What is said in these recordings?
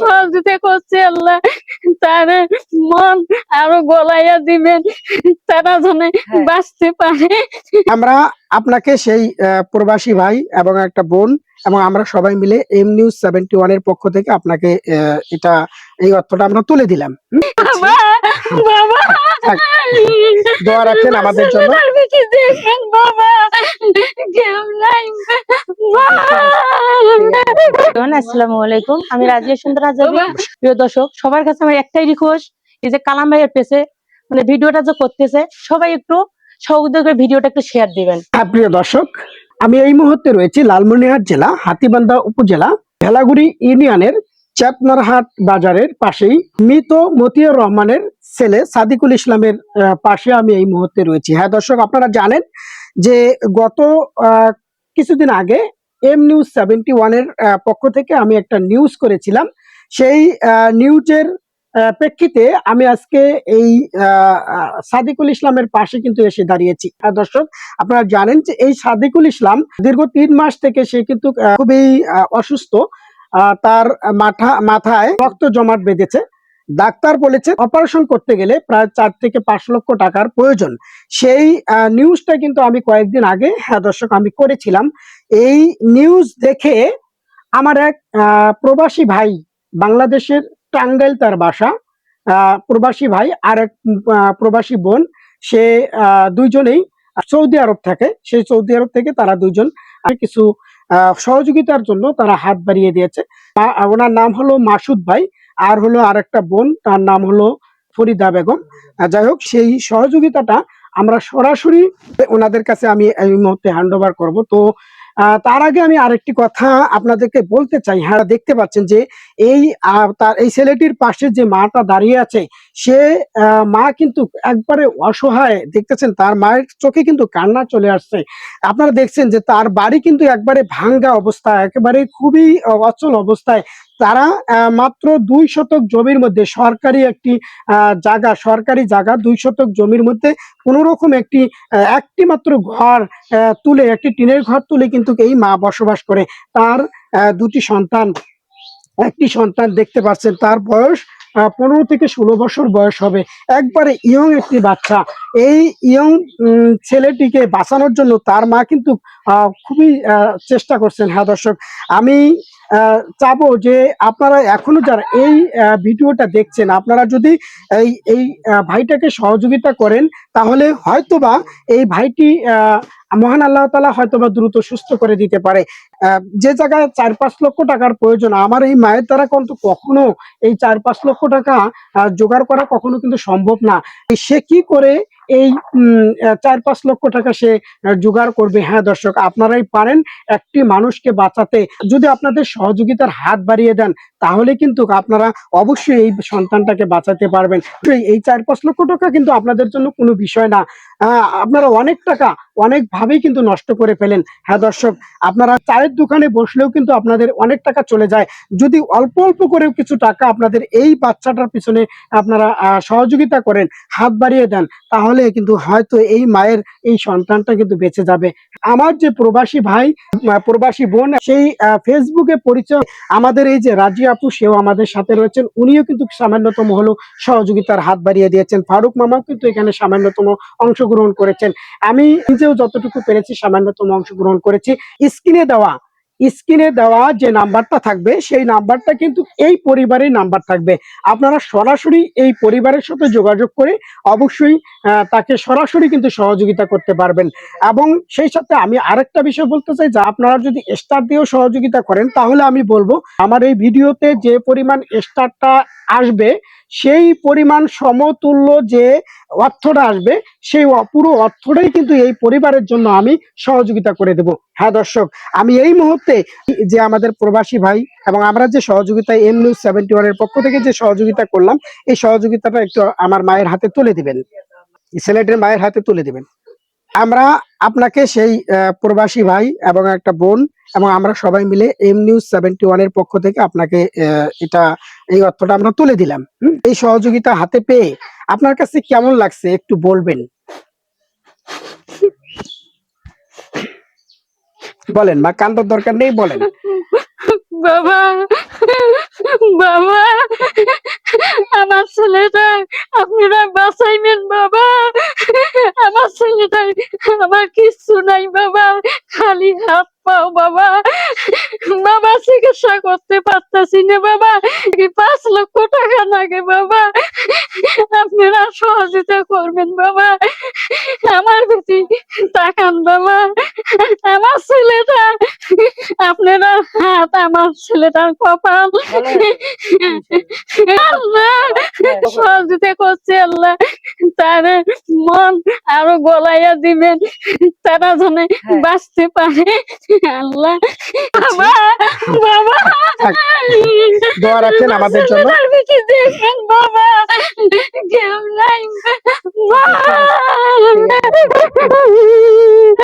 সহযোগিতা করছে আল্লাহ তার মন আরও গলাইয়া দিবেন তারা যেন হ্যাঁ। বাঁচতে পারে। আমরা আপনাকে সেই আহ, প্রবাসী ভাই এবং একটা বোন এবং আমরা সবাই মিলে এম নিউজ সেভেন্টি ওয়ানের পক্ষ থেকে আপনাকে আহ, এটা এই অর্থটা আমরা তুলে দিলাম। দোয়া রাখেন আমাদের জন্য। বাবা? কেউ নাই। এভরিওয়ান, আসসালামু আলাইকুম। আমি রাজিয়া সুন্দর প্রিয় দর্শক সবার কাছে আমার একটাই রিকোয়েস্ট এই যে কালাম ভাইয়ের পেছে মানে ভিডিওটা যে করতেছে সবাই একটু সহযোগিতা করে ভিডিওটা একটু শেয়ার দিবেন। হ্যাঁ প্রিয় দর্শক আমি এই মুহূর্তে রয়েছি লালমনিরহাট জেলা হাতিবান্ধা উপজেলা ভেলাগুড়ি ইউনিয়নের চাপনারহাট বাজারের পাশেই মৃত মতিউর রহমানের ছেলে সাদিকুল ইসলামের আহ, পাশে আমি এই মুহূর্তে রয়েছি। হ্যাঁ দর্শক আপনারা জানেন যে গত আহ, কিছুদিন আগে এম নিউজ সেভেন্টি ওয়ানের পক্ষ থেকে আমি একটা নিউজ করেছিলাম। সেই নিউজের প্রেক্ষিতে আমি আজকে এই সাদিকুল ইসলামের পাশে কিন্তু এসে দাঁড়িয়েছি। দর্শক, আপনারা জানেন যে এই সাদিকুল ইসলাম দীর্ঘ তিন মাস থেকে সে কিন্তু খুবই অসুস্থ। তার মাথা, মাথায় রক্ত জমাট বেঁধেছে। ডাক্তার বলেছে অপারেশন করতে গেলে প্রায় চার থেকে পাঁচ লক্ষ টাকার প্রয়োজন। সেই নিউজটা কিন্তু আমি কয়েকদিন আগে হ্যাঁ দর্শক, আমি করেছিলাম। এই নিউজ দেখে আমার এক প্রবাসী ভাই, বাংলাদেশের টাঙ্গাইল তার বাসা প্রবাসী ভাই আর এক প্রবাসী বোন, সে দুইজনেই সৌদি আরব থাকে। সেই সৌদি আরব থেকে তারা দুজন কিছু সহযোগিতার জন্য তারা হাত বাড়িয়ে দিয়েছে। ওনার নাম হলো মাসুদ ভাই। আর হলো আর একটা বোন, তার নাম হলো ফরিদা বেগম। যাই হোক, সেই সহযোগিতাটা আমরা সরাসরি ওনাদের কাছে আমি এই মুহূর্তে হ্যান্ড ওভার করব। তো তার আগে আমি আরেকটি কথা আপনাদেরকে বলতে চাই। হ্যাঁ দেখতে পাচ্ছেন যে এই তার, এই ছেলেটির পাশে যে মাটা দাঁড়িয়ে আছে, সে মা কিন্তু একবারে অসহায়। দেখতেছেন, তার মায়ের চোখে কিন্তু কান্না চলে আসছে। আপনারা দেখছেন যে তার বাড়ি কিন্তু একবারে ভাঙ্গা অবস্থা, একেবারে খুবই অচল অবস্থায়। তারা মাত্র দুই শতক জমির মধ্যে সরকারি একটি জায়গা, সরকারি জায়গা, দুই শতক জমির মধ্যে কোন রকম একটি একটি মাত্র ঘর তুলে, একটি টিনের ঘর তুলে কিন্তু এই মা বসবাস করে। তার দুটি সন্তান, একটি সন্তান দেখতে পাচ্ছেন, তার বয়স পনেরো থেকে ষোলো বছর বয়স হবে। একবারে ইয়ং একটি বাচ্চা। এই ইয়ং ছেলেটিকে বাঁচানোর জন্য তার মা কিন্তু খুবই চেষ্টা করছেন হ্যাঁ দর্শক। আমি চাবো যে আপনারা এখনও যারা এই ভিডিওটা দেখছেন, আপনারা যদি এই এই ভাইটাকে সহযোগিতা করেন, তাহলে হয়তোবা এই ভাইটি মহান আল্লাহ তালা হয়তোবা দ্রুত সুস্থ করে দিতে পারে। যে জায়গায় চার পাঁচ লক্ষ টাকার প্রয়োজন, আমার এই মায়ের দ্বারা কিন্তু কখনো এই চার পাঁচ লক্ষ টাকা জোগাড় করা কখনো কিন্তু সম্ভব না। সে কি করে এই চার পাঁচ লক্ষ টাকা সে জোগাড় করবে। হ্যাঁ দর্শক, আপনারাই পারেন একটি মানুষকে বাঁচাতে। যদি আপনাদের সহযোগিতার হাত বাড়িয়ে দেন তাহলে কিন্তু আপনারা অবশ্যই এই সন্তানটাকে বাঁচাতে পারবেন। এই- চার পাঁচ লক্ষ টাকা কিন্তু আপনাদের জন্য কোনো বিষয় না। আপনারা অনেক টাকা অনেক ভাবেই কিন্তু নষ্ট করে ফেলেন। হ্যাঁ দর্শক, আপনারা চায়ের দোকানে বসলেও কিন্তু আপনাদের অনেক টাকা চলে যায়। যদি অল্প অল্প করেও কিছু টাকা আপনাদের এই বাচ্চাটার পিছনে আপনারা সহযোগিতা করেন, হাত বাড়িয়ে দেন, তাহলে কিন্তু হয়তো এই মায়ের, এই সন্তানটা কিন্তু বেঁচে যাবে। আমার যে প্রবাসী ভাই প্রবাসী বোন, সেই ফেসবুকে পরিচয়, আমাদের এই যে রাজি আপু, সেও আমাদের সাথে রয়েছেন। উনিও কিন্তু সামান্যতম হলো সহযোগিতার হাত বাড়িয়ে দিয়েছেন। ফারুক মামাও কিন্তু এখানে সামান্যতম অংশগ্রহণ করেছেন। আমি নিজেও যতটুকু পেরেছি, সামান্যতম অংশগ্রহণ করেছি। স্ক্রিনে দেওয়া স্ক্রিনে দেওয়া যে নাম্বারটা থাকবে, সেই নাম্বারটা কিন্তু এই পরিবারের নাম্বার থাকবে। আপনারা সরাসরি এই পরিবারের সাথে যোগাযোগ করে অবশ্যই তাকে সরাসরি কিন্তু সহযোগিতা করতে পারবেন। এবং সেই সাথে আমি আরেকটা বিষয় বলতে চাই যে, আপনারা যদি স্টার দিয়েও সহযোগিতা করেন, তাহলে আমি বলব, আমার এই ভিডিওতে যে পরিমাণ স্টারটা আসবে, সেই পরিমাণ সমতুল্য যে অর্থটা আসবে, সেই পুরো অর্থটাই কিন্তু এই পরিবারের জন্য আমি সহযোগিতা করে দেব। হ্যাঁ দর্শক, আমি এই মুহূর্তে যে আমাদের প্রবাসী ভাই এবং আমরা যে সহযোগিতা এম নিউজ সেভেন্টি ওয়ানের পক্ষ থেকে যে সহযোগিতা করলাম, এই সহযোগিতাটা একটু আমার মায়ের হাতে তুলে দিবেন। ছেলেটির মায়ের হাতে তুলে দিবেন। আমরা আপনাকে সেই প্রবাসী ভাই এবং একটা বোন এবং আমরা সবাই মিলে এম নিউজ সেভেন্টি ওয়ানের পক্ষ থেকে আপনাকে এটা, এই অর্থটা আমরা তুলে দিলাম? এই সহযোগিতা হাতে পেয়ে আপনার কাছে কেমন লাগছে একটু বলবেন? বলেন, মা, কান্দার দরকার নেই, বলেন। বাবা আমার কিছু নাই বাবা খালি হাত করতে পারতাছি না বাবা। পাঁচ লক্ষ টাকা লাগে বাবা। আপনারা সহযোগিতা করবেন বাবা। আমার বেশি তাকান বাবা। আমার ছেলেটা আপনারা হাত আমার ছেলেটার কপাল। আল্লাহ সহযোগিতা করছে আল্লাহ। তার মন আরও গলাইয়া দিবেন। তারা যেন বাঁচতে পারে। আল্লাহ বাবা বাবা থাক। দোয়া রাখেন আমাদের জন্য। বাবা কেউ নাই আল্লাহ শুক্রিয়া,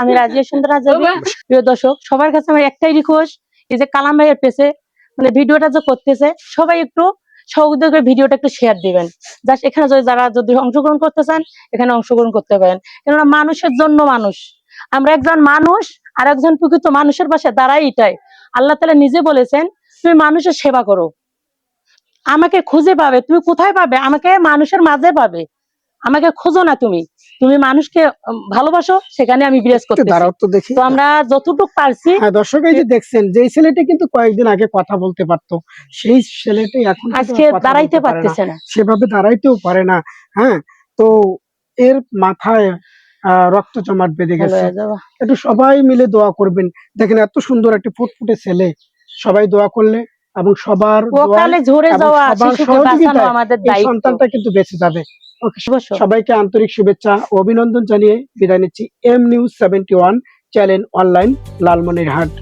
আমি রাজিয়া সুন্দর প্রিয় দর্শক, সবার কাছে আমার একটাই রিকোয়েস্ট এই যে কালাম ভাইয়ের পেছে মানে ভিডিওটা যে করতেছে, সবাই একটু সহযোগিতা করে ভিডিওটা একটু শেয়ার দিবেন। জাস্ট এখানে যদি যারা যদি অংশগ্রহণ করতে চান, এখানে অংশগ্রহণ করতে পারেন। কেননা মানুষের জন্য মানুষ। আমরা একজন মানুষ আর একজন প্রকৃত মানুষের পাশে দাঁড়াই এটাই। আল্লাহ তালা নিজে বলেছেন, তুমি মানুষের সেবা করো। আমাকে খুঁজে পাবে, তুমি কোথায় পাবে? আমাকে মানুষের মাঝে পাবে। আমাকে খোঁজো না তুমি। তুমি মানুষকে ভালোবাসো সেখানে আমি বিরাজ করতে দাঁড়াও তো দেখি। তো আমরা যতটুকু পারছি হ্যাঁ দর্শক এই যে দেখছেন যে ছেলেটা কিন্তু কয়েকদিন আগে কথা বলতে পারতো সেই ছেলেটাই এখন আজকে দাঁড়াইতে। পারতেছে না। সেভাবে দাঁড়াইতেও পারে না। হ্যাঁ তো এর মাথায় রক্ত জমাট বেঁধে গেছে। একটু সবাই মিলে দোয়া করবেন। দেখেন এত সুন্দর একটা ফুটফুটে ছেলে। সবাই দোয়া করলে এবং সবার ঝরে যাওয়া সহযোগিতায় সন্তানটা কিন্তু বেঁচে যাবে। সবাইকে আন্তরিক শুভেচ্ছা অভিনন্দন জানিয়ে বিদায় নিচ্ছি M news seventy one channel online Lalmonirhat